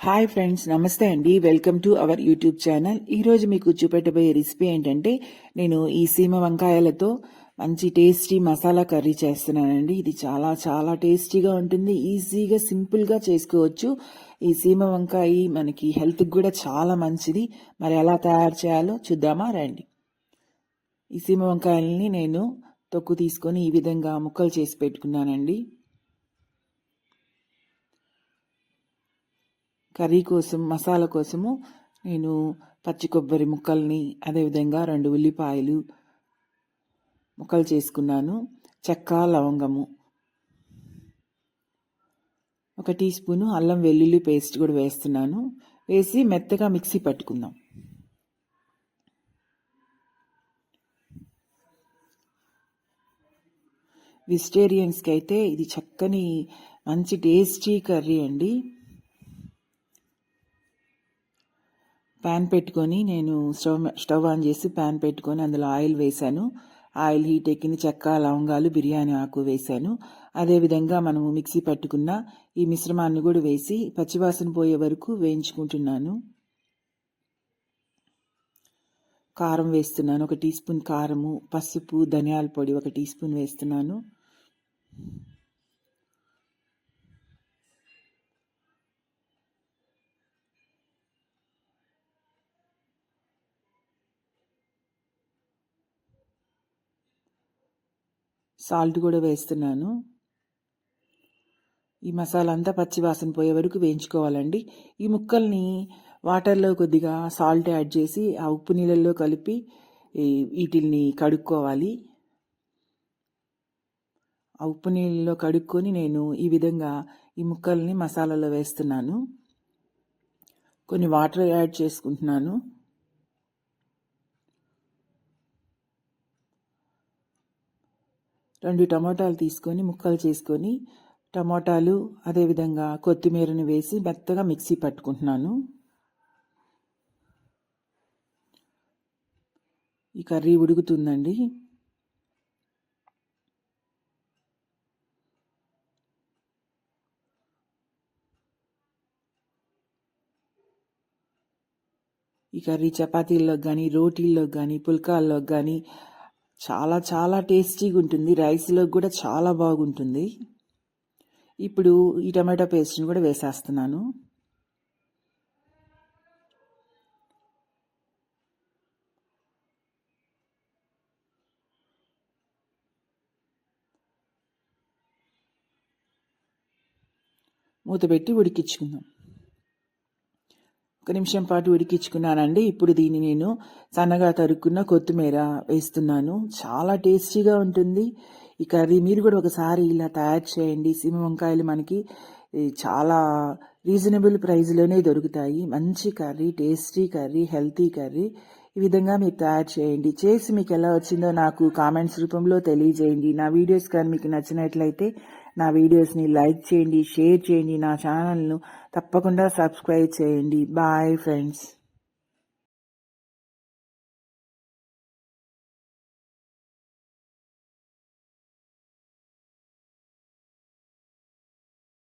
Hi friends నమస్తే అండి. Welcome to our YouTube channel ఈరోజు మీకు చూపెట్టబోయే రెసిపీ ఏంటంటే నేను ఈ సీమ వంకాయలతో మంచి టేస్టీ మసాలా కర్రీ చేస్తున్నానండి. ఇది చాలా చాలా టేస్టీగా ఉంటుంది. ఈజీగా సింపుల్గా చేసుకోవచ్చు. ఈ సీమ వంకాయ మనకి హెల్త్కి కూడా చాలా మంచిది. మరి ఎలా తయారు చేయాలో చూద్దామా? రండి. ఈ సీమ వంకాయలని నేను తొక్కు తీసుకొని ఈ విధంగా ముక్కలు చేసి పెట్టుకున్నానండి. కర్రీ కోసం మసాలా కోసము నేను పచ్చి కొబ్బరి ముక్కల్ని అదేవిధంగా రెండు ఉల్లిపాయలు ముక్కలు చేసుకున్నాను. చెక్క లవంగము. ఒక టీ స్పూను అల్లం వెల్లుల్లి పేస్ట్ కూడా వేస్తున్నాను. వేసి మెత్తగా మిక్సీ పట్టుకుందాం. వెజిటేరియన్స్కి అయితే ఇది చక్కని మంచి టేస్టీ కర్రీ అండి. ప్యాన్ పెట్టుకొని నేను స్టవ్ స్టవ్ ఆన్ చేసి ప్యాన్ పెట్టుకొని అందులో ఆయిల్ వేశాను ఆయిల్ హీట్ ఎక్కిన చెక్క లవంగాలు బిర్యానీ ఆకు వేశాను అదేవిధంగా మనము మిక్సీ పట్టుకున్న ఈ మిశ్రమాన్ని కూడా వేసి పచ్చివాసన పోయే వరకు వేయించుకుంటున్నాను. కారం వేస్తున్నాను. ఒక టీ స్పూన్ కారము పసుపు ధనియాల పొడి ఒక టీ స్పూన్ వేస్తున్నాను. సాల్ట్ కూడా వేస్తున్నాను. ఈ మసాలా అంతా పచ్చివాసన పోయే వరకు వేయించుకోవాలండి. ఈ ముక్కల్ని వాటర్లో కొద్దిగా సాల్ట్ యాడ్ చేసి ఆ ఉప్పు నీళ్ళల్లో కలిపి వీటిల్ని కడుక్కోవాలి. ఆ ఉప్పు నీళ్ళలో కడుక్కొని నేను ఈ విధంగా ఈ ముక్కల్ని మసాలాలో వేస్తున్నాను. కొన్ని వాటర్ యాడ్ చేసుకుంటున్నాను. రెండు టమాటాలు తీసుకొని ముక్కలు చేసుకొని టమాటాలు అదేవిధంగా కొత్తిమీరని వేసి మెత్తగా మిక్సీ పట్టుకుంటున్నాను. ఈ కర్రీ ఉడుకుతుందండి. ఈ కర్రీ చపాతీల్లో కానీ రోటీల్లో కానీ పుల్కాల్లో కానీ చాలా చాలా టేస్టీగా ఉంటుంది రైస్లో కూడా చాలా బాగుంటుంది. ఇప్పుడు ఈ టమాటో పేస్ట్ని కూడా వేసేస్తున్నాను. మూత పెట్టి ఉడికించుకుందాం. ఒక నిమిషం పాటు ఉడికించుకున్నానండి. ఇప్పుడు దీన్ని నేను సన్నగా తరుక్కున్న కొత్తిమీర వేస్తున్నాను. చాలా టేస్టీగా ఉంటుంది. ఈ కర్రీ మీరు కూడా ఒకసారి ఇలా తయారు చేయండి. సిమ వంకాయలు మనకి చాలా రీజనబుల్ ప్రైస్లోనే దొరుకుతాయి. మంచి curry tasty curry healthy curry. ఈ విధంగా మీరు తయారు చేయండి. చేసి మీకు ఎలా వచ్చిందో నాకు కామెంట్స్ రూపంలో తెలియజేయండి. నా వీడియోస్ కానీ మీకు నచ్చినట్లయితే నా వీడియోస్ని లైక్ చేయండి షేర్ చేయండి నా ఛానల్ను తప్పకుండా సబ్స్క్రైబ్ చేయండి. Bye friends.